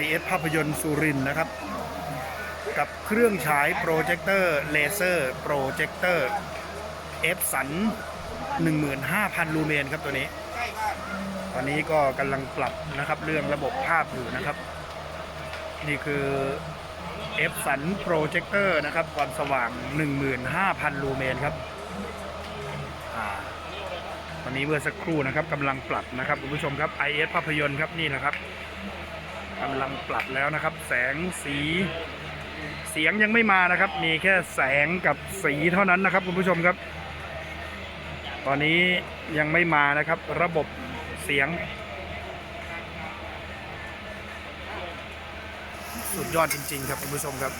IS ภาพยนตร์สุรินนะครับ กับเครื่องฉายโปรเจคเตอร์เลเซอร์โปรเจคเตอร์เอฟสัน15,000 ลูเมนครับตัวนี้ ตอนนี้ก็กำลังปรับนะครับเรื่องระบบภาพอยู่นะครับ นี่คือเอฟสันโปรเจคเตอร์นะครับ ความสว่าง 15,000 ลูเมนครับตอนนี้เมื่อสักครู่นะครับกำลังปรับนะครับคุณผู้ชมครับ IS ภาพยนตร์ครับนี่นะครับ กำลังปรับแล้วนะครับ แสงสี เสียงยังไม่มานะครับ มีแค่แสงกับสีเท่านั้นนะครับคุณผู้ชมครับ ตอนนี้ยังไม่มานะครับ ระบบเสียง สุดยอดจริง ๆ ครับคุณผู้ชมครับ